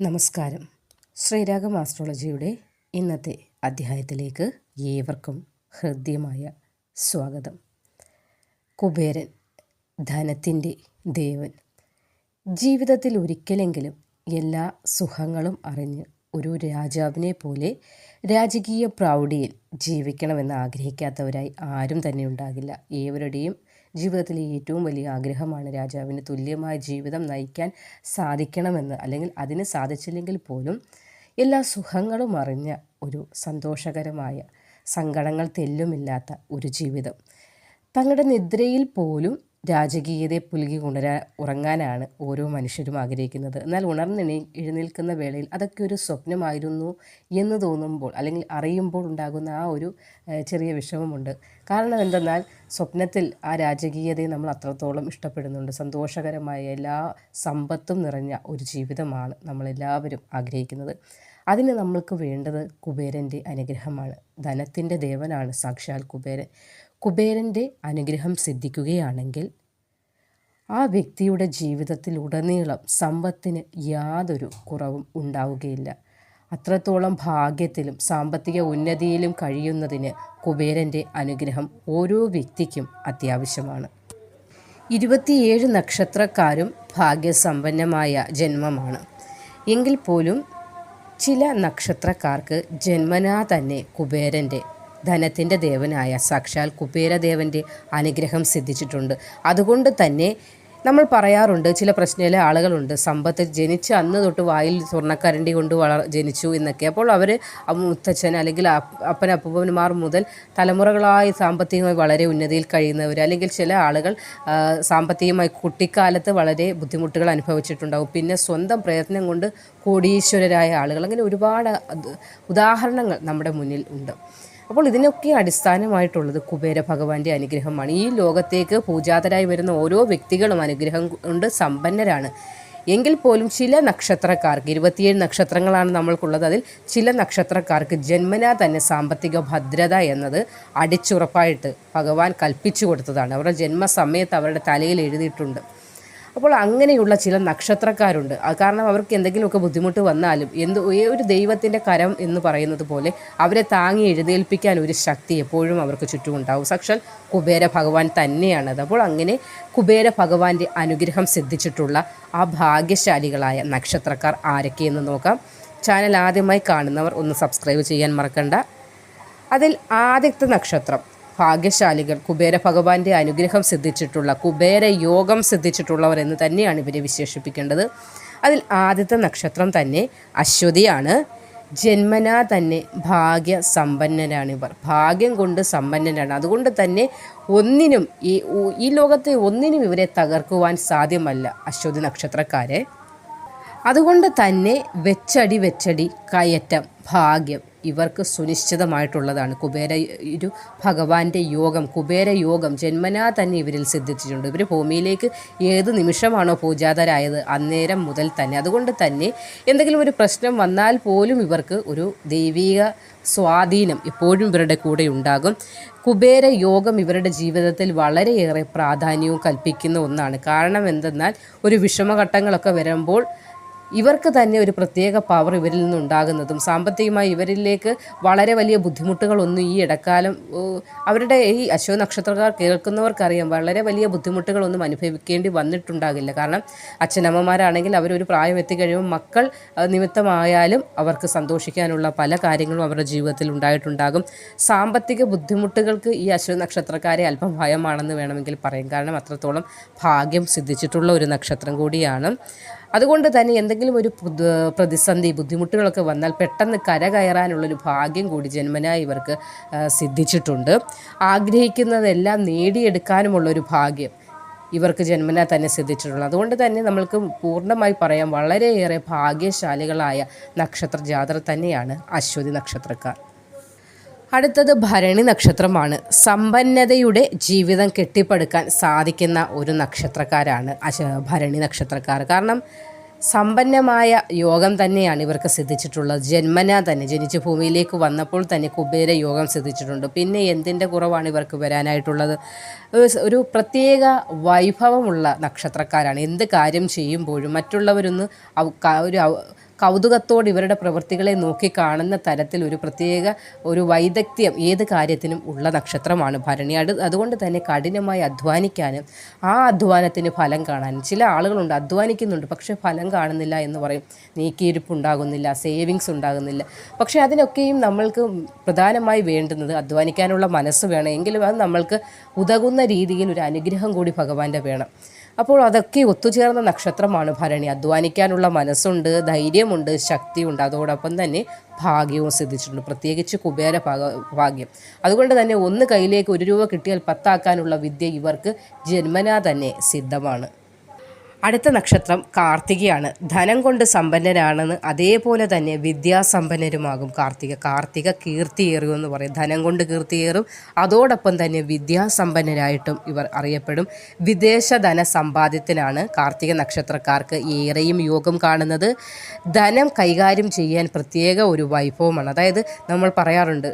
നമസ്കാരം. ശ്രീരാഗം ആസ്ട്രോളജിയുടെ ഇന്നത്തെ അധ്യായത്തിലേക്ക് ഏവർക്കും ഹൃദ്യമായ സ്വാഗതം. കുബേരൻ ധനത്തിന്റെ ദേവൻ. ജീവിതത്തിൽ ഒരിക്കലെങ്കിലും എല്ലാ സുഖങ്ങളും അറിഞ്ഞ് ഒരു രാജാവിനെ പോലെ രാജകീയ പ്രൗഢിയിൽ ജീവിക്കണമെന്ന് ആഗ്രഹിക്കാത്തവരായി ആരും തന്നെ ഉണ്ടാകില്ല. ഏവരുടെയും ജീവിതത്തിലെ ഏറ്റവും വലിയ ആഗ്രഹമാണ് രാജാവിന് തുല്യമായ ജീവിതം നയിക്കാൻ സാധിക്കണമെന്ന്. അല്ലെങ്കിൽ അതിന് സാധിച്ചില്ലെങ്കിൽ പോലും എല്ലാ സുഖങ്ങളും അറിഞ്ഞ ഒരു സന്തോഷകരമായ സങ്കടങ്ങൾ തെല്ലുമില്ലാത്ത ഒരു ജീവിതം. തങ്ങളുടെ നിദ്രയിൽ പോലും രാജകീയതയെ പുലുകി ഉണരാ ഉറങ്ങാനാണ് ഓരോ മനുഷ്യരും ആഗ്രഹിക്കുന്നത്. എന്നാൽ ഉണർന്നെണി എഴുന്നേൽക്കുന്ന വേളയിൽ അതൊക്കെ ഒരു സ്വപ്നമായിരുന്നു എന്ന് തോന്നുമ്പോൾ അല്ലെങ്കിൽ അറിയുമ്പോൾ ഉണ്ടാകുന്ന ആ ഒരു ചെറിയ വിഷമമുണ്ട്. കാരണം എന്തെന്നാൽ സ്വപ്നത്തിൽ ആ രാജകീയതയെ നമ്മൾ അത്രത്തോളം ഇഷ്ടപ്പെടുന്നുണ്ട്. സന്തോഷകരമായ എല്ലാ സമ്പത്തും നിറഞ്ഞ ഒരു ജീവിതമാണ് നമ്മളെല്ലാവരും ആഗ്രഹിക്കുന്നത്. അതിന് നമ്മൾക്ക് വേണ്ടത് കുബേരന്റെ അനുഗ്രഹമാണ്. ധനത്തിന്റെ ദേവനാണ് സാക്ഷാൽ കുബേരൻ. കുബേരന്റെ അനുഗ്രഹം സിദ്ധിക്കുകയാണെങ്കിൽ ആ വ്യക്തിയുടെ ജീവിതത്തിൽ ഉടനീളം സമ്പത്തിന് യാതൊരു കുറവും ഉണ്ടാവുകയില്ല. അത്രത്തോളം ഭാഗ്യത്തിലും സാമ്പത്തിക ഉന്നതിയിലും കഴിയുന്നതിന് കുബേരന്റെ അനുഗ്രഹം ഓരോ വ്യക്തിക്കും അത്യാവശ്യമാണ്. ഇരുപത്തിയേഴ് നക്ഷത്രക്കാരും ഭാഗ്യസമ്പന്നമായ ജന്മമാണ്. എങ്കിൽ പോലും ചില നക്ഷത്രക്കാർക്ക് ജന്മനാ തന്നെ കുബേരന്റെ ധനത്തിന്റെ ദേവനായ സാക്ഷാൽ കുബേരദേവന്റെ അനുഗ്രഹം സിദ്ധിച്ചിട്ടുണ്ട്. അതുകൊണ്ട് തന്നെ നമ്മൾ പറയാറുണ്ട് ചില പ്രശ്നയിലെ ആളുകളുണ്ട് സമ്പത്ത് ജനിച്ച അന്ന് തൊട്ട് വായിൽ സ്വർണക്കരണ്ടി കൊണ്ട് വളർ ജനിച്ചു എന്നൊക്കെ. അപ്പോൾ അവർ മുത്തച്ഛൻ അല്ലെങ്കിൽ അപ്പൻ അപ്പൂപ്പന്മാർ മുതൽ തലമുറകളായി സാമ്പത്തികമായി വളരെ ഉന്നതിയിൽ കഴിയുന്നവർ അല്ലെങ്കിൽ ചില ആളുകൾ സാമ്പത്തികമായി കുട്ടിക്കാലത്ത് വളരെ ബുദ്ധിമുട്ടുകൾ അനുഭവിച്ചിട്ടുണ്ടാവും. പിന്നെ സ്വന്തം പ്രയത്നം കൊണ്ട് കോടീശ്വരരായ ആളുകൾ. അങ്ങനെ ഒരുപാട് ഉദാഹരണങ്ങൾ നമ്മുടെ മുന്നിൽ ഉണ്ട്. അപ്പോൾ ഇതിനൊക്കെ അടിസ്ഥാനമായിട്ടുള്ളത് കുബേര ഭഗവാന്റെ അനുഗ്രഹമാണ്. ഈ ലോകത്തേക്ക് പൂജാതരായി വരുന്ന ഓരോ വ്യക്തികളും അനുഗ്രഹം കൊണ്ട് സമ്പന്നരാണ്. എങ്കിൽ പോലും ചില നക്ഷത്രക്കാർക്ക് ഇരുപത്തിയേഴ് നക്ഷത്രങ്ങളാണ് നമ്മൾക്കുള്ളത്. അതിൽ ചില നക്ഷത്രക്കാർക്ക് ജന്മനാ തന്നെ സാമ്പത്തിക ഭദ്രത എന്നത് അടിച്ചുറപ്പായിട്ട് ഭഗവാൻ കൽപ്പിച്ചു കൊടുത്തതാണ്. അവരുടെ ജന്മസമയത്ത് അവരുടെ തലയിൽ എഴുതിയിട്ടുണ്ട്. അപ്പോൾ അങ്ങനെയുള്ള ചില നക്ഷത്രക്കാരുണ്ട്. കാരണം അവർക്ക് എന്തെങ്കിലുമൊക്കെ ബുദ്ധിമുട്ട് വന്നാലും എന്ത് ഒരു ദൈവത്തിന്റെ കരം എന്ന് പറയുന്നത് പോലെ അവരെ താങ്ങി എഴുന്നേൽപ്പിക്കാൻ ഒരു ശക്തി എപ്പോഴും അവർക്ക് ചുറ്റുമുണ്ടാവും. സക്ഷൻ കുബേര ഭഗവാൻ തന്നെയാണത് അപ്പോൾ അങ്ങനെ കുബേര ഭഗവാന്റെ അനുഗ്രഹം സിദ്ധിച്ചിട്ടുള്ള ആ ഭാഗ്യശാലികളായ നക്ഷത്രക്കാർ ആരൊക്കെയെന്ന് നോക്കാം. ചാനൽ ആദ്യമായി കാണുന്നവർ ഒന്ന് സബ്സ്ക്രൈബ് ചെയ്യാൻ മറക്കണ്ട. അതിൽ ആദ്യത്തെ നക്ഷത്രം ഭാഗ്യശാലികൾ. കുബേര ഭഗവാന്റെ അനുഗ്രഹം സിദ്ധിച്ചിട്ടുള്ള കുബേര യോഗം സിദ്ധിച്ചിട്ടുള്ളവർ എന്ന് തന്നെയാണ് ഇവരെ വിശേഷിപ്പിക്കേണ്ടത്. അതിൽ ആദ്യത്തെ നക്ഷത്രം തന്നെ അശ്വതിയാണ്. ജന്മനാ തന്നെ ഭാഗ്യ സമ്പന്നരാണ് ഇവർ. ഭാഗ്യം കൊണ്ട് സമ്പന്നരാണ്. അതുകൊണ്ട് തന്നെ ഒന്നിനും ഈ ഈ ലോകത്തെ ഒന്നിനും ഇവരെ തകർക്കുവാൻ സാധ്യമല്ല അശ്വതി നക്ഷത്രക്കാരെ. അതുകൊണ്ട് തന്നെ വെച്ചടി വെച്ചടി കയറ്റം ഭാഗ്യം ഇവർക്ക് സുനിശ്ചിതമായിട്ടുള്ളതാണ്. കുബേര ഒരു ഭഗവാന്റെ യോഗം കുബേര യോഗം ജന്മനാ തന്നെ ഇവരിൽ സിദ്ധിച്ചിട്ടുണ്ട്. ഇവർ ഭൂമിയിലേക്ക് ഏത് നിമിഷമാണോ പൂജാതരായത് അന്നേരം മുതൽ തന്നെ. അതുകൊണ്ട് തന്നെ എന്തെങ്കിലും ഒരു പ്രശ്നം വന്നാൽ പോലും ഇവർക്ക് ഒരു ദൈവിക സ്വാധീനം എപ്പോഴും ഇവരുടെ കൂടെ ഉണ്ടാകും. കുബേര യോഗം ഇവരുടെ ജീവിതത്തിൽ വളരെയേറെ പ്രാധാന്യവും കൽപ്പിക്കുന്ന ഒന്നാണ്. കാരണം എന്തെന്നാൽ ഒരു വിഷമഘട്ടങ്ങളൊക്കെ വരുമ്പോൾ ഇവർക്ക് തന്നെ ഒരു പ്രത്യേക പവർ ഇവരിൽ നിന്നുണ്ടാകുന്നതും സാമ്പത്തികമായി ഇവരിലേക്ക് വളരെ വലിയ ബുദ്ധിമുട്ടുകളൊന്നും ഈ ഇടക്കാലം അവരുടെ ഈ അശ്വ നക്ഷത്രക്കാർ കേൾക്കുന്നവർക്കറിയാം വളരെ വലിയ ബുദ്ധിമുട്ടുകളൊന്നും അനുഭവിക്കേണ്ടി വന്നിട്ടുണ്ടാകില്ല. കാരണം അച്ഛനമ്മമാരാണെങ്കിൽ അവരൊരു പ്രായം എത്തിക്കഴിയുമ്പോൾ മക്കൾ നിമിത്തമായാലും അവർക്ക് സന്തോഷിക്കാനുള്ള പല കാര്യങ്ങളും അവരുടെ ജീവിതത്തിൽ ഉണ്ടായിട്ടുണ്ടാകും. സാമ്പത്തിക ബുദ്ധിമുട്ടുകൾക്ക് ഈ അശ്വ നക്ഷത്രക്കാരെ അല്പം ഭയമാണെന്ന് വേണമെങ്കിൽ പറയും. കാരണം അത്രത്തോളം ഭാഗ്യം സിദ്ധിച്ചിട്ടുള്ള ഒരു നക്ഷത്രം കൂടിയാണ്. അതുകൊണ്ട് തന്നെ എന്തെങ്കിലും ഒരു പ്രതിസന്ധി ബുദ്ധിമുട്ടുകളൊക്കെ വന്നാൽ പെട്ടെന്ന് കരകയറാനുള്ളൊരു ഭാഗ്യം കൂടി ജന്മനായി ഇവർക്ക് സിദ്ധിച്ചിട്ടുണ്ട്. ആഗ്രഹിക്കുന്നതെല്ലാം നേടിയെടുക്കാനുമുള്ളൊരു ഭാഗ്യം ഇവർക്ക് ജന്മനാ തന്നെ സിദ്ധിച്ചിട്ടുള്ളത്. അതുകൊണ്ട് തന്നെ നമ്മൾക്ക് പൂർണമായി പറയാം വളരെയേറെ ഭാഗ്യശാലികളായ നക്ഷത്ര ജാതർ തന്നെയാണ് അശ്വതി നക്ഷത്രക്കാർ. അടുത്തത് ഭരണി നക്ഷത്രമാണ്. സമ്പന്നതയുടെ ജീവിതം കെട്ടിപ്പടുക്കാൻ സാധിക്കുന്ന ഒരു നക്ഷത്രക്കാരാണ് ഭരണി നക്ഷത്രക്കാർ. കാരണം സമ്പന്നമായ യോഗം തന്നെയാണ് ഇവർക്ക് സിദ്ധിച്ചിട്ടുള്ളത്. ജന്മന തന്നെ ജനിച്ച ഭൂമിയിലേക്ക് വന്നപ്പോൾ തന്നെ കുബേര യോഗം സിദ്ധിച്ചിട്ടുണ്ട്. പിന്നെ എന്തിന്റെ കുറവാണ് ഇവർക്ക് വരാനായിട്ടുള്ളത്? ഒരു പ്രത്യേക വൈഭവമുള്ള നക്ഷത്രക്കാരാണ്. എന്ത് കാര്യം ചെയ്യുമ്പോഴും മറ്റുള്ളവരൊന്ന് ഒരു കൗതുകത്തോടെ ഇവരുടെ പ്രവൃത്തികളെ നോക്കി കാണുന്ന തരത്തിൽ ഒരു പ്രത്യേക ഒരു വൈദഗ്ധ്യം ഏത് കാര്യത്തിനും ഉള്ള നക്ഷത്രമാണ് ഭരണി. അത് അതുകൊണ്ട് തന്നെ കഠിനമായി അധ്വാനിക്കാനും ആ അധ്വാനത്തിന് ഫലം കാണാനും ചില ആളുകളുണ്ട് അധ്വാനിക്കുന്നുണ്ട് പക്ഷേ ഫലം കാണുന്നില്ല എന്ന് പറയും. നീക്കിയിരിപ്പ് ഉണ്ടാകുന്നില്ല സേവിങ്സ് ഉണ്ടാകുന്നില്ല. പക്ഷേ അതിനൊക്കെയും നമ്മൾക്ക് പ്രധാനമായി വേണ്ടുന്നത് അധ്വാനിക്കാനുള്ള മനസ്സ് വേണം. എങ്കിലും അത് നമ്മൾക്ക് ഉതകുന്ന രീതിയിൽ ഒരു അനുഗ്രഹം കൂടി ഭഗവാന്റെ വേണം. അപ്പോൾ അതൊക്കെ ഒത്തുചേർന്ന നക്ഷത്രമാണ് ഭരണി. അധ്വാനിക്കാനുള്ള മനസ്സുണ്ട് ധൈര്യമുണ്ട് ശക്തിയുണ്ട്. അതോടൊപ്പം തന്നെ ഭാഗ്യവും സിദ്ധിച്ചിട്ടുണ്ട്. പ്രത്യേകിച്ച് കുബേര ഭാഗ്യം. അതുകൊണ്ട് തന്നെ ഒന്ന് കയ്യിലേക്ക് ഒരു രൂപ കിട്ടിയാൽ പത്താക്കാനുള്ള വിദ്യ ഇവർക്ക് ജന്മനാ തന്നെ സിദ്ധമാണ്. അടുത്ത നക്ഷത്രം കാർത്തികയാണ്. ധനം കൊണ്ട് സമ്പന്നരാണെന്ന് അതേപോലെ തന്നെ വിദ്യാസമ്പന്നരുമാകും കാർത്തിക. കാർത്തിക കീർത്തിയേറും എന്ന് പറയും. ധനം കൊണ്ട് കീർത്തിയേറും അതോടൊപ്പം തന്നെ വിദ്യാസമ്പന്നരായിട്ടും ഇവർ അറിയപ്പെടും. വിദേശ ധന സമ്പാദ്യത്തിനാണ് കാർത്തിക നക്ഷത്രക്കാർക്ക് ഏറെയും യോഗം കാണുന്നത്. ധനം കൈകാര്യം ചെയ്യാൻ പ്രത്യേക ഒരു വൈഭവമാണ്. അതായത് നമ്മൾ പറയാറുണ്ട്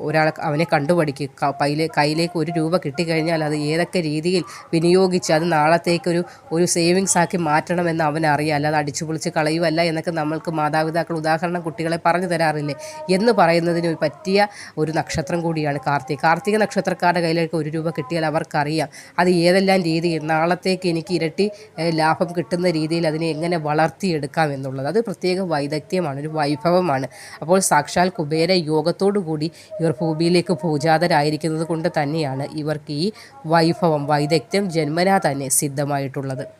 ഒരാൾ അവനെ കണ്ടുപഠിക്കുക പൈലെ കയ്യിലേക്ക് ഒരു രൂപ കിട്ടിക്കഴിഞ്ഞാൽ അത് ഏതൊക്കെ രീതിയിൽ വിനിയോഗിച്ച് അത് നാളത്തേക്കൊരു ഒരു സേവിങ് സേവിങ്സ് ആക്കി മാറ്റണമെന്ന് അവനറിയാം അല്ലാതെ അടിച്ചു പൊളിച്ച് കളയുമല്ല എന്നൊക്കെ നമ്മൾക്ക് മാതാപിതാക്കൾ ഉദാഹരണം കുട്ടികളെ പറഞ്ഞു തരാറില്ലേ? എന്ന് പറയുന്നതിന് പറ്റിയ ഒരു നക്ഷത്രം കൂടിയാണ് കാർത്തിക. കാർത്തിക നക്ഷത്രക്കാരുടെ കയ്യിലേക്ക് ഒരു രൂപ കിട്ടിയാൽ അവർക്കറിയാം. അത് ഏതെല്ലാം രീതിയിൽ നാളത്തേക്ക് എനിക്ക് ഇരട്ടി ലാഭം കിട്ടുന്ന രീതിയിൽ അതിനെ എങ്ങനെ വളർത്തിയെടുക്കാം എന്നുള്ളത്. അത് പ്രത്യേക വൈദഗ്ധ്യമാണ് ഒരു വൈഭവമാണ്. അപ്പോൾ സാക്ഷാൽ കുബേര യോഗത്തോടു കൂടി ഇവർ ഭൂമിയിലേക്ക് പൂജാതരായിരിക്കുന്നത് കൊണ്ട് തന്നെയാണ് ഇവർക്ക് ഈ വൈഭവം വൈദഗ്ധ്യം ജന്മനാ തന്നെ സിദ്ധമായിട്ടുള്ളത്.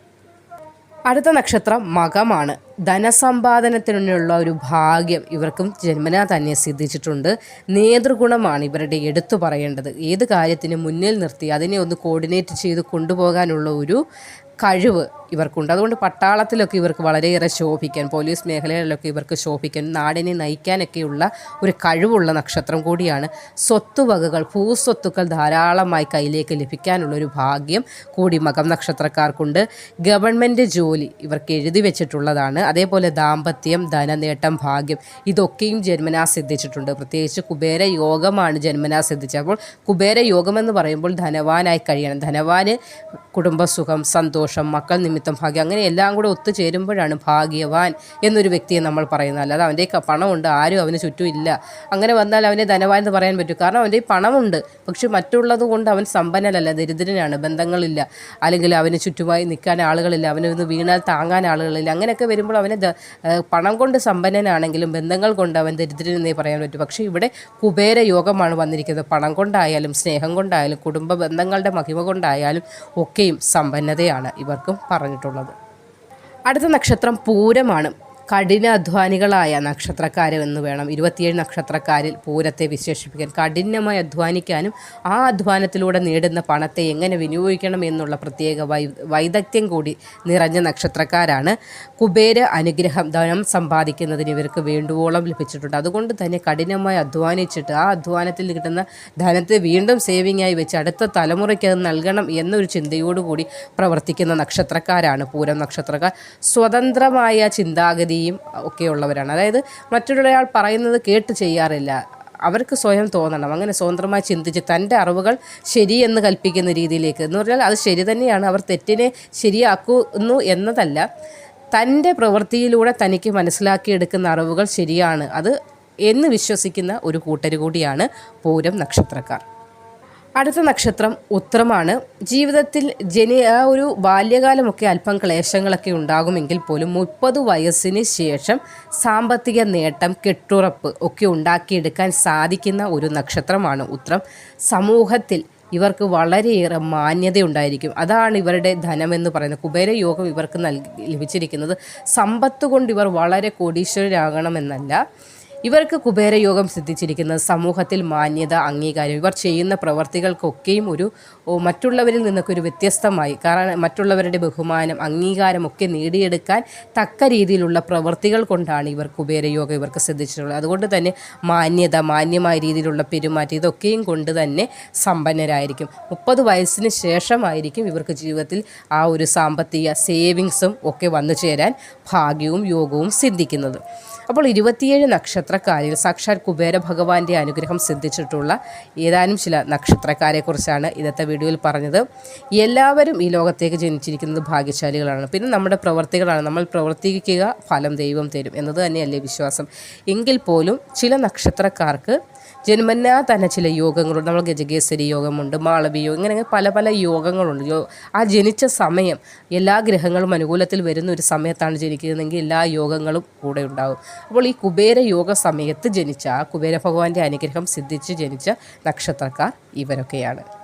അടുത്ത നക്ഷത്രം മകമാണ്. ധനസമ്പാദനത്തിനുള്ള ഒരു ഭാഗ്യം ഇവർക്കും ജന്മനാ തന്നെ സിദ്ധിച്ചിട്ടുണ്ട്. നേതൃഗുണമാണ് ഇവരുടെ എടുത്തു പറയേണ്ടത്. ഏത് കാര്യത്തിന് മുന്നിൽ നിർത്തി അതിനെ ഒന്ന് കോർഡിനേറ്റ് ചെയ്ത് കൊണ്ടുപോകാനുള്ള ഒരു കഴിവ് ഇവർക്കുണ്ട്. അതുകൊണ്ട് പട്ടാളത്തിലൊക്കെ ഇവർക്ക് വളരെയേറെ ശോഭിക്കാൻ പോലീസ് മേഖലകളിലൊക്കെ ഇവർക്ക് ശോഭിക്കാൻ നാടിനെ നയിക്കാനൊക്കെയുള്ള ഒരു കഴിവുള്ള നക്ഷത്രം കൂടിയാണ് സ്വത്തുവകകൾ ഭൂസ്വത്തുക്കൾ ധാരാളമായി കയ്യിലേക്ക് ലഭിക്കാനുള്ള ഒരു ഭാഗ്യം കൂടി മകം നക്ഷത്രക്കാർക്കുണ്ട്. ഗവൺമെന്റ് ജോലി ഇവർക്ക് എഴുതി വെച്ചിട്ടുള്ളതാണ്. അതേപോലെ ദാമ്പത്യം ധനനേട്ടം ഭാഗ്യം ഇതൊക്കെയും ജന്മനാ സിദ്ധിച്ചിട്ടുണ്ട്. പ്രത്യേകിച്ച് കുബേര യോഗമാണ് ജന്മനാ സിദ്ധിച്ചത്. അപ്പോൾ കുബേര യോഗമെന്ന് പറയുമ്പോൾ ധനവാനായി കഴിയണം. ധനവാന് കുടുംബസുഖം സന്തോഷം മക്കൾ നിമിത്തം ഭാഗ്യം. അങ്ങനെ എല്ലാം കൂടെ ഒത്തുചേരുമ്പോഴാണ് ഭാഗ്യവാൻ എന്നൊരു വ്യക്തിയെ നമ്മൾ പറയുന്നത്. അല്ലാതെ അവന്റെ പണമുണ്ട് ആരും അവന് ചുറ്റും ഇല്ല അങ്ങനെ വന്നാൽ അവനെ ധനവാൻ എന്ന് പറയാൻ പറ്റും. കാരണം അവന്റെ പണമുണ്ട്. പക്ഷെ മറ്റുള്ളത് കൊണ്ട് അവൻ സമ്പന്നനല്ല ദരിദ്രനാണ് ബന്ധങ്ങളില്ല. അല്ലെങ്കിൽ അവന് ചുറ്റുമായി നിൽക്കാൻ ആളുകളില്ല അവനൊന്ന് വീണാൽ താങ്ങാൻ ആളുകളില്ല. അങ്ങനെയൊക്കെ വരുമ്പോൾ അവന് പണം കൊണ്ട് സമ്പന്നനാണെങ്കിലും ബന്ധങ്ങൾ കൊണ്ട് അവൻ ദരിദ്രനെന്നേ പറയാൻ പറ്റും. പക്ഷേ ഇവിടെ കുബേര യോഗമാണ് വന്നിരിക്കുന്നത്. പണം കൊണ്ടായാലും സ്നേഹം കൊണ്ടായാലും കുടുംബ ബന്ധങ്ങളുടെ മഹിമ കൊണ്ടായാലും ഒക്കെയും സമ്പന്നതയാണ്. ഇവർക്കും പറഞ്ഞിട്ടുള്ളത്. അടുത്ത നക്ഷത്രം പൂരമാണ്. കഠിനാധ്വാനികളായ നക്ഷത്രക്കാരെന്ന് വേണം ഇരുപത്തിയേഴ് നക്ഷത്രക്കാരിൽ പൂരത്തെ വിശേഷിപ്പിക്കാൻ. കഠിനമായി അധ്വാനിക്കാനും ആ അധ്വാനത്തിലൂടെ നേടുന്ന പണത്തെ എങ്ങനെ വിനിയോഗിക്കണം എന്നുള്ള പ്രത്യേക വൈ വൈദഗ്ധ്യം കൂടി നിറഞ്ഞ നക്ഷത്രക്കാരാണ്. കുബേര അനുഗ്രഹം ധനം സമ്പാദിക്കുന്നതിന് ഇവർക്ക് വേണ്ടുവോളം ലഭിച്ചിട്ടുണ്ട്. അതുകൊണ്ട് തന്നെ കഠിനമായി അധ്വാനിച്ചിട്ട് ആ അധ്വാനത്തിൽ കിട്ടുന്ന ധനത്തെ വീണ്ടും സേവിങ്ങായി വെച്ച് അടുത്ത തലമുറയ്ക്ക് അത് നൽകണം എന്നൊരു ചിന്തയോടുകൂടി പ്രവർത്തിക്കുന്ന നക്ഷത്രക്കാരാണ് പൂരം നക്ഷത്രക്കാർ. സ്വതന്ത്രമായ ചിന്താഗതി ചിന്തയും ഒക്കെയുള്ളവരാണ്. അതായത് മറ്റൊരാൾ പറയുന്നത് കേട്ട് ചെയ്യാറില്ല. അവർക്ക് സ്വയം തോന്നണം. അങ്ങനെ സ്വതന്ത്രമായി ചിന്തിച്ച് തന്റെ അറിവുകൾ ശരിയെന്ന് കൽപ്പിക്കുന്ന രീതിയിലേക്ക്. എന്ന് പറഞ്ഞാൽ അത് ശരി തന്നെയാണ്. അവർ തെറ്റിനെ ശരിയാക്കുന്നു എന്നതല്ല. തന്റെ പ്രവൃത്തിയിലൂടെ തനിക്ക് മനസ്സിലാക്കിയെടുക്കുന്ന അറിവുകൾ ശരിയാണ്. അത് എന്ന് വിശ്വസിക്കുന്ന ഒരു കൂട്ടർ കൂടിയാണ് പൂരം നക്ഷത്രക്കാർ. അടുത്ത നക്ഷത്രം ഉത്രമാണ് ജീവിതത്തിൽ ജനി ആ ഒരു ബാല്യകാലമൊക്കെ അല്പം ക്ലേശങ്ങളൊക്കെ ഉണ്ടാകുമെങ്കിൽ പോലും മുപ്പത് വയസ്സിന് ശേഷം സാമ്പത്തിക നേട്ടം കെട്ടുറപ്പ് ഒക്കെ ഉണ്ടാക്കിയെടുക്കാൻ സാധിക്കുന്ന ഒരു നക്ഷത്രമാണ് ഉത്രം. സമൂഹത്തിൽ ഇവർക്ക് വളരെയേറെ മാന്യതയുണ്ടായിരിക്കും. അതാണ് ഇവരുടെ ധനമെന്ന് പറയുന്നത്. കുബേരയോഗം ഇവർക്ക് നൽകി ലഭിച്ചിരിക്കുന്നത്. സമ്പത്ത് കൊണ്ട് ഇവർ വളരെ കോടീശ്വരരാകണമെന്നല്ല. ഇവർക്ക് കുബേരയോഗം സിദ്ധിച്ചിരിക്കുന്നത് സമൂഹത്തിൽ മാന്യത അംഗീകാരം ഇവർ ചെയ്യുന്ന പ്രവർത്തികൾക്കൊക്കെയും ഒരു മറ്റുള്ളവരിൽ നിന്നൊക്കെ ഒരു വ്യത്യസ്തമായി. കാരണം മറ്റുള്ളവരുടെ ബഹുമാനം അംഗീകാരമൊക്കെ നേടിയെടുക്കാൻ തക്ക രീതിയിലുള്ള പ്രവർത്തികൾ കൊണ്ടാണ് ഇവർ കുബേരയോഗം ഇവർക്ക് സിദ്ധിച്ചിട്ടുള്ളത്. അതുകൊണ്ട് തന്നെ മാന്യത മാന്യമായ രീതിയിലുള്ള പെരുമാറ്റം ഇതൊക്കെയും കൊണ്ട് തന്നെ സമ്പന്നരായിരിക്കും. മുപ്പത് വയസ്സിന് ശേഷമായിരിക്കും ഇവർക്ക് ജീവിതത്തിൽ ആ ഒരു സാമ്പത്തിക സേവിങ്സും ഒക്കെ വന്നു ചേരാൻ ഭാഗ്യവും യോഗവും സിദ്ധിക്കുന്നത്. അപ്പോൾ ഇരുപത്തിയേഴ് നക്ഷത്ര നക്ഷത്രക്കാരിൽ സാക്ഷാൽ കുബേര ഭഗവാന്റെ അനുഗ്രഹം സിദ്ധിച്ചിട്ടുള്ള ഏതാനും ചില നക്ഷത്രക്കാരെക്കുറിച്ചാണ് ഇന്നത്തെ വീഡിയോയിൽ പറഞ്ഞത്. എല്ലാവരും ഈ ലോകത്തേക്ക് ജനിച്ചിരിക്കുന്നത് ഭാഗ്യശാലികളാണ്. പിന്നെ നമ്മുടെ പ്രവർത്തികളാണ്. നമ്മൾ പ്രവർത്തിക്കുക ഫലം ദൈവം തരും. എന്നത് തന്നെയല്ലേ വിശ്വാസം. എങ്കിൽ പോലും ചില നക്ഷത്രക്കാർക്ക് ജന്മനാ തന്നെ ചില യോഗങ്ങളുണ്ട്. നമ്മൾ ഗജകേസരി യോഗമുണ്ട് മാളവി യോഗം ഇങ്ങനെ പല പല യോഗങ്ങളുണ്ട്. ആ ജനിച്ച സമയം എല്ലാ ഗ്രഹങ്ങളും അനുകൂലത്തിൽ വരുന്ന ഒരു സമയത്താണ് ജനിക്കുന്നതെങ്കിൽ എല്ലാ യോഗങ്ങളും കൂടെ ഉണ്ടാകും അപ്പോൾ ഈ കുബേര യോഗ സമയത്ത് ജനിച്ച ആ കുബേര ഭഗവാന്റെ അനുഗ്രഹം സിദ്ധിച്ച് ജനിച്ച നക്ഷത്രക്കാർ ഇവരൊക്കെയാണ്.